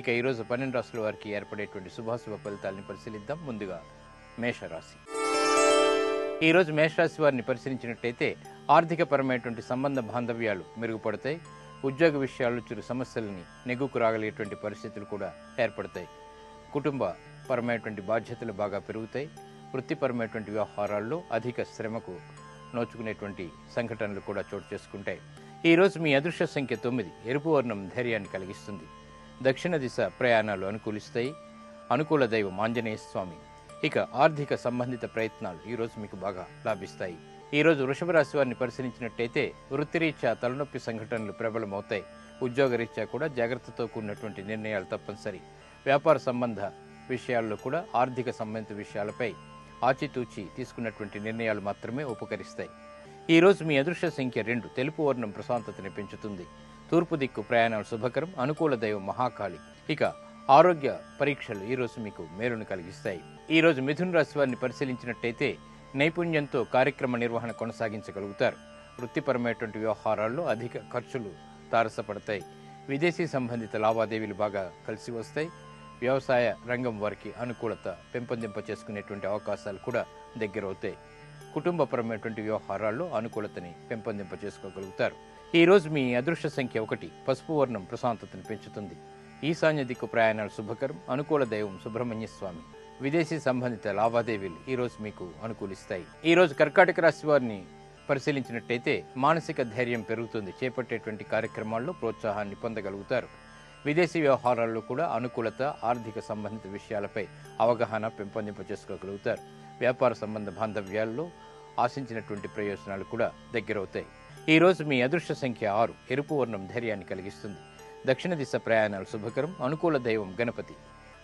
ఇక ఈరోజు పన్నెండు రాసుల వారికి ఏర్పడేటువంటి శుభాశుభ ఫలితాలను పరిశీలిద్దాం. ముందుగా మేషరాశి. ఈరోజు మేషరాశి వారిని పరిశీలించినట్టయితే ఆర్థికపరమైనటువంటి సంబంధ బాంధవ్యాలు మెరుగుపడతాయి. ఉద్యోగ విషయాల్లో చిరు సమస్యలని నెగ్గుకు రాగలిగేటువంటి పరిస్థితులు కూడా ఏర్పడతాయి. కుటుంబ పరమైనటువంటి బాధ్యతలు బాగా పెరుగుతాయి. వృత్తిపరమైనటువంటి వ్యవహారాల్లో అధిక శ్రమకు నోచుకునేటువంటి సంఘటనలు కూడా చోటు చేసుకుంటాయి. ఈరోజు మీ అదృశ్య సంఖ్య తొమ్మిది. ఎరుపు వర్ణం ధైర్యాన్ని కలిగిస్తుంది. దక్షిణ దిశ ప్రయాణాలు అనుకూలిస్తాయి. అనుకూల దైవం ఆంజనేయ స్వామి. ఇక ఆర్థిక సంబంధిత ప్రయత్నాలు ఈరోజు మీకు బాగా లాభిస్తాయి. ఈరోజు వృషభ రాశి వారిని పరిశీలించినట్టయితే వృత్తిరీత్యా తలనొప్పి సంఘటనలు ప్రబలమవుతాయి. ఉద్యోగరీత్యా కూడా జాగ్రత్తతో కూడినటువంటి నిర్ణయాలు తప్పనిసరి. వ్యాపార సంబంధ విషయాల్లో కూడా ఆర్థిక సంబంధిత విషయాలపై ఆచితూచి తీసుకున్నటువంటి నిర్ణయాలు మాత్రమే ఉపకరిస్తాయి. ఈరోజు మీ అదృశ్య సంఖ్య రెండు. తెలుపు వర్ణం ప్రశాంతతని పెంచుతుంది. తూర్పు దిక్కు ప్రయాణాలు శుభకరం అనుకూల దైవం మహాకాళి. ఇక ఆరోగ్య పరీక్షలు ఈరోజు మీకు మేలును కలిగిస్తాయి. ఈరోజు మిథున రాశి వారిని పరిశీలించినట్టయితే నైపుణ్యంతో కార్యక్రమ నిర్వహణ కొనసాగించగలుగుతారు. వృత్తిపరమైనటువంటి వ్యవహారాల్లో అధిక ఖర్చులు తారసపడతాయి. విదేశీ సంబంధిత లావాదేవీలు బాగా కలిసి వస్తాయి. వ్యవసాయ రంగం వారికి అనుకూలత పెంపొందింప చేసుకునేటువంటి అవకాశాలు కూడా దగ్గరవుతాయి. కుటుంబపరమైనటువంటి వ్యవహారాల్లో అనుకూలతని పెంపొందింప చేసుకోగలుగుతారు. ఈరోజు మీ అదృష్ట సంఖ్య ఒకటి. పసుపు వర్ణం ప్రశాంతతను పెంచుతుంది. ఈశాన్య దిక్కు ప్రయాణాలు శుభకరం. అనుకూల దైవం సుబ్రహ్మణ్య స్వామి విదేశీ సంబంధిత లావాదేవీలు ఈరోజు మీకు అనుకూలిస్తాయి. ఈరోజు కర్కాటక రాశి వారిని పరిశీలించినట్టయితే మానసిక ధైర్యం పెరుగుతుంది. చేపట్టేటువంటి కార్యక్రమాల్లో ప్రోత్సాహాన్ని పొందగలుగుతారు. విదేశీ వ్యవహారాల్లో కూడా అనుకూలత ఆర్థిక సంబంధిత విషయాలపై అవగాహన పెంపొందింప చేసుకోగలుగుతారు వ్యాపార సంబంధ బాంధవ్యాల్లో ఆశించినటువంటి ప్రయోజనాలు కూడా దగ్గరవుతాయి. ఈరోజు మీ అదృష్ట సంఖ్య ఆరు ఎరుపు వర్ణం ధైర్యాన్ని కలిగిస్తుంది. దక్షిణ దిశ ప్రయాణాలు శుభకరం అనుకూల దైవం గణపతి.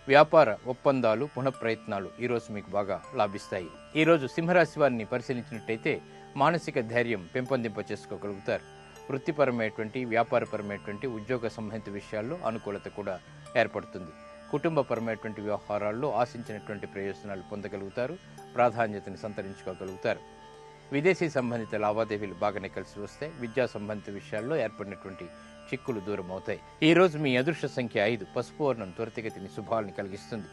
వ్యాపార ఒప్పందాలు పునఃప్రయత్నాలు ప్రయత్నాలు ఈరోజు మీకు బాగా లాభిస్తాయి. ఈ రోజు సింహరాశి వారిని పరిశీలించినట్టయితే మానసిక ధైర్యం పెంపొందింప చేసుకోగలుగుతారు వృత్తిపరమైనటువంటి వ్యాపారపరమైనటువంటి ఉద్యోగ సంబంధిత విషయాల్లో అనుకూలత కూడా ఏర్పడుతుంది. కుటుంబపరమైనటువంటి వ్యవహారాల్లో ఆశించినటువంటి ప్రయోజనాలు పొందగలుగుతారు ప్రాధాన్యతను సంతరించుకోగలుగుతారు. విదేశీ సంబంధిత లావాదేవీలు బాగానే కలిసి వస్తాయి. విద్యా సంబంధిత విషయాల్లో ఏర్పడినటువంటి చిక్కులు దూరం అవుతాయి. ఈ రోజు మీ అదృష్ట సంఖ్య ఐదు. పసుపు వర్ణం త్వరితగతిని శుభాలను కలిగిస్తుంది.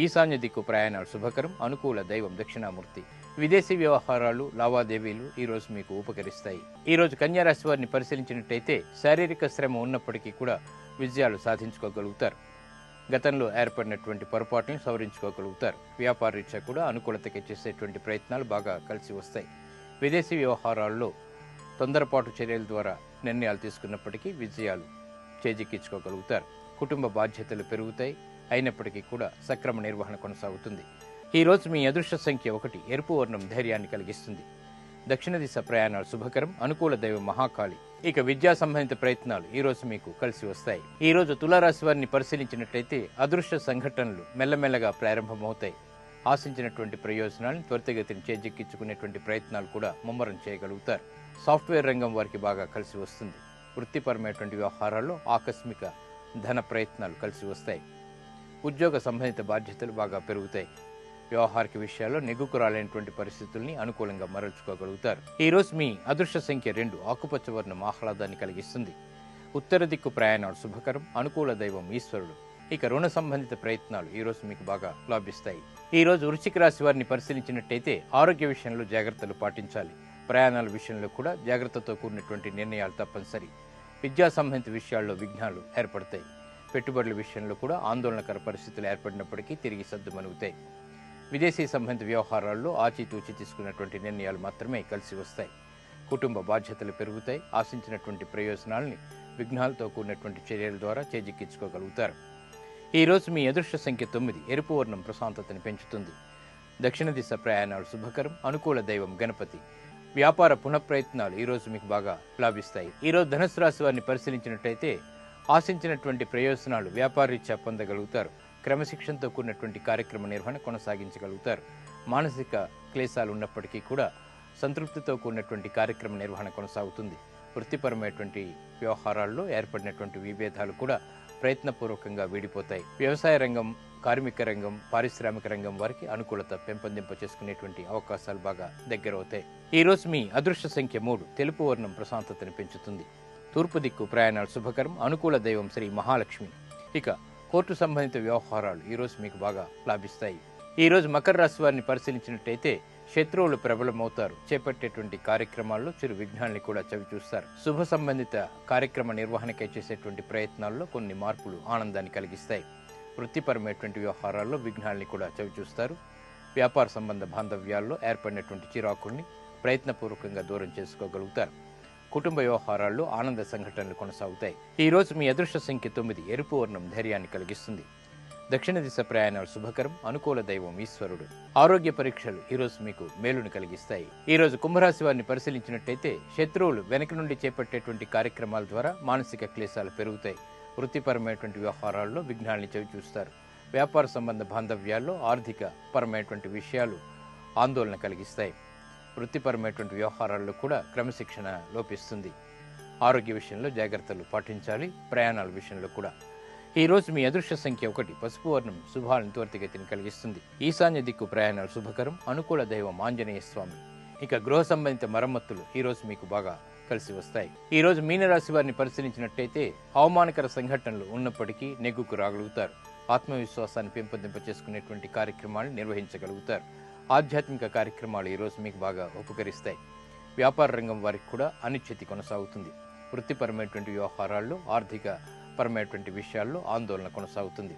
ఈశాన్య దిక్కు ప్రయాణాలు శుభకరం. అనుకూల దైవం దక్షిణామూర్తి. విదేశీ వ్యవహారాలు లావాదేవీలు ఈ రోజు మీకు ఉపకరిస్తాయి. ఈ రోజు కన్యారాశి వారిని పరిశీలించినట్టయితే శారీరక శ్రమ ఉన్నప్పటికీ కూడా విజయాలు సాధించుకోగలుగుతారు. గతంలో ఏర్పడినటువంటి పొరపాట్లను సవరించుకోగలుగుతారు. వ్యాపార రీత్యా కూడా అనుకూలతకి చేసేటువంటి ప్రయత్నాలు బాగా కలిసి వస్తాయి. విదేశీ వ్యవహారాల్లో తొందరపాటు చర్యల ద్వారా నిర్ణయాలు తీసుకున్నప్పటికీ విజయాలు చేజిక్కించుకోగలుగుతారు. కుటుంబ బాధ్యతలు పెరుగుతాయి. అయినప్పటికీ కూడా సక్రమ నిర్వహణ కొనసాగుతుంది. ఈరోజు మీ అదృష్ట సంఖ్య ఒకటి ఎరుపు వర్ణం ధైర్యాన్ని కలిగిస్తుంది. దక్షిణ దిశ ప్రయాణాలు శుభకరం అనుకూల దైవం మహాకాళి. ఇక విద్యా సంబంధిత ప్రయత్నాలు ఈరోజు మీకు కలిసి వస్తాయి. ఈరోజు తులారాశి వారిని పరిశీలించినట్లయితే అదృష్ట సంఘటనలు మెల్లమెల్లగా ప్రారంభమవుతాయి. ఆశించినటువంటి ప్రయోజనాలను త్వరితగతిని చేజిక్కించుకునేటువంటి ప్రయత్నాలు కూడా ముమ్మరం చేయగలుగుతారు. సాఫ్ట్వేర్ రంగం వారికి బాగా కలిసి వస్తుంది. వృత్తిపరమైనటువంటి వ్యవహారాల్లో ఆకస్మిక ధన ప్రయత్నాలు కలిసి వస్తాయి. ఉద్యోగ సంబంధిత బాధ్యతలు బాగా పెరుగుతాయి. వ్యవహారిక విషయాల్లో నెగ్గుకు రాలేనటువంటి పరిస్థితుల్ని అనుకూలంగా మరల్చుకోగలుగుతారు. ఈ మీ అదృష్ట సంఖ్య రెండు ఆకుపచ్చ వర్ణం ఆహ్లాదాన్ని కలిగిస్తుంది. ఉత్తర దిక్కు ప్రయాణాలు శుభకరం. అనుకూల దైవం ఈశ్వరుడు. ఇక రుణ సంబంధిత ప్రయత్నాలు ఈరోజు మీకు బాగా లాభిస్తాయి. ఈ రోజు వృశ్చిక రాశి వారిని పరిశీలించినట్టయితే ఆరోగ్య విషయంలో జాగ్రత్తలు పాటించాలి. ప్రయాణాల విషయంలో కూడా జాగ్రత్తతో కూడినటువంటి నిర్ణయాలు తప్పనిసరి. విద్యా సంబంధిత విషయాల్లో విఘ్నాలు ఏర్పడతాయి. పెట్టుబడుల విషయంలో కూడా ఆందోళనకర పరిస్థితులు ఏర్పడినప్పటికీ తిరిగి సర్దుమణుగుతాయి విదేశీ సంబంధిత వ్యవహారాల్లో ఆచితూచి తీసుకున్నటువంటి నిర్ణయాలు మాత్రమే కలిసి వస్తాయి. కుటుంబ బాధ్యతలు పెరుగుతాయి. ఆశించినటువంటి ప్రయోజనాల్ని విఘ్నాలతో కూడినటువంటి చర్యల ద్వారా చేజిక్కించుకోగలుగుతారు. ఈరోజు మీ అదృష్ట సంఖ్య తొమ్మిది. ఎరుపు వర్ణం ప్రశాంతతని పెంచుతుంది. దక్షిణ దిశ ప్రయాణాలు శుభకరం. అనుకూల దైవం గణపతి. వ్యాపార పునఃప్రయత్నాలు ఈ రోజు మీకు బాగా లాభిస్తాయి. ఈ రోజు ధనుసు రాశి వారిని పరిశీలించినట్టయితే ఆశించినటువంటి ప్రయోజనాలు వ్యాపారరీత్యా పొందగలుగుతారు. క్రమశిక్షణతో కూడినటువంటి కార్యక్రమ నిర్వహణ కొనసాగించగలుగుతారు. మానసిక క్లేశాలు ఉన్నప్పటికీ కూడా సంతృప్తితో కూడినటువంటి కార్యక్రమ నిర్వహణ కొనసాగుతుంది. వృత్తిపరమైనటువంటి వ్యవహారాల్లో ఏర్పడినటువంటి విభేదాలు కూడా ప్రయత్నపూర్వకంగా వీడిపోతాయి. వ్యవసాయ రంగం కార్మిక రంగం పారిశ్రామిక రంగం వారికి అనుకూలత పెంపొందింప చేసుకునేటువంటి అవకాశాలు బాగా దగ్గరవుతాయి. ఈ రోజు మీ అదృష్ట సంఖ్య మూడు తెలుపు వర్ణం ప్రశాంతతను పెంచుతుంది. తూర్పు దిక్కు ప్రయాణాలు శుభకరం అనుకూల దైవం శ్రీ మహాలక్ష్మి. ఇక కోర్టు సంబంధిత వ్యవహారాలు ఈరోజు మీకు బాగా లాభిస్తాయి. ఈరోజు మకర రాశి వారిని పరిశీలించినట్టయితే శత్రువులు ప్రబలమవుతారు. చేపట్టేటువంటి కార్యక్రమాల్లో చిరు విఘ్నాల్ని కూడా చవి చూస్తారు శుభ సంబంధిత కార్యక్రమ నిర్వహణకై చేసేటువంటి ప్రయత్నాల్లో కొన్ని మార్పులు ఆనందాన్ని కలిగిస్తాయి. వృత్తిపరమైనటువంటి వ్యవహారాల్లో విఘ్నాల్ని కూడా చవి చూస్తారు వ్యాపార సంబంధ బాంధవ్యాల్లో ఏర్పడినటువంటి చిరాకుల్ని ప్రయత్నపూర్వకంగా దూరం చేసుకోగలుగుతారు. కుటుంబ వ్యవహారాల్లో ఆనంద సంఘటనలు కొనసాగుతాయి. ఈ రోజు మీ అదృష్ట సంఖ్య తొమ్మిది. ఎరుపు వర్ణం ధైర్యాన్ని కలిగిస్తుంది. దక్షిణ దిశ ప్రయాణాలు శుభకరం అనుకూల దైవం ఈశ్వరుడు. ఆరోగ్య పరీక్షలు ఈరోజు మీకు మేలును కలిగిస్తాయి. ఈ రోజు కుంభరాశి వారిని పరిశీలించినట్టయితే శత్రువులు వెనక నుండి చేపట్టేటువంటి కార్యక్రమాల ద్వారా మానసిక క్లేశాలు పెరుగుతాయి. వృత్తిపరమైనటువంటి వ్యవహారాల్లో విఘ్నాల్ని చవి చూస్తారు వ్యాపార సంబంధ బాంధవ్యాల్లో ఆర్థిక పరమైనటువంటి విషయాలు ఆందోళన కలిగిస్తాయి. వృత్తిపరమైనటువంటి వ్యవహారాల్లో కూడా క్రమశిక్షణ లోపిస్తుంది. ఆరోగ్య విషయంలో జాగ్రత్తలు పాటించాలి. ప్రయాణాల విషయంలో కూడా. ఈరోజు మీ అదృష్ట సంఖ్య ఒకటి. పసుపు వర్ణం శుభాలను త్వరితగతిని కలిగిస్తుంది. ఈశాన్య దిక్కు ప్రయాణాలు శుభకరం. అనుకూల దైవం ఆంజనేయ స్వామి. ఇక గృహ సంబంధిత మరమ్మతులు ఈరోజు మీకు బాగా కలిసి వస్తాయి. ఈ రోజు మీనరాశి వారిని పరిశీలించినట్టయితే అవమానకర సంఘటనలు ఉన్నప్పటికీ నెగ్గుకు రాగలుగుతారు. ఆత్మవిశ్వాసాన్ని పెంపొందింప చేసుకునేటువంటి కార్యక్రమాలు నిర్వహించగలుగుతారు. ఆధ్యాత్మిక కార్యక్రమాలు ఈరోజు మీకు బాగా ఉపకరిస్తాయి. వ్యాపార రంగం వారికి కూడా అనిశ్చితి కొనసాగుతుంది. వృత్తిపరమైనటువంటి వ్యవహారాల్లో ఆర్థిక పరమైనటువంటి విషయాల్లో ఆందోళన కొనసాగుతుంది.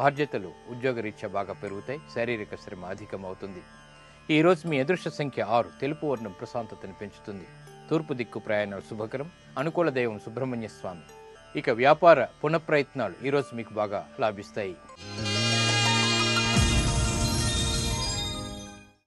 బాధ్యతలు ఉద్యోగరీత్యా బాగా పెరుగుతాయి శారీరక శ్రమ అధికమవుతుంది. ఈ మీ అదృష్ట సంఖ్య ఆరు తెలుపు వర్ణం ప్రశాంతతను పెంచుతుంది. తూర్పు దిక్కు ప్రయాణాలు శుభకరం అనుకూల దైవం సుబ్రహ్మణ్య స్వామి. ఇక వ్యాపార పునఃప్రయత్నాలు ఈరోజు మీకు బాగా లాభిస్తాయి.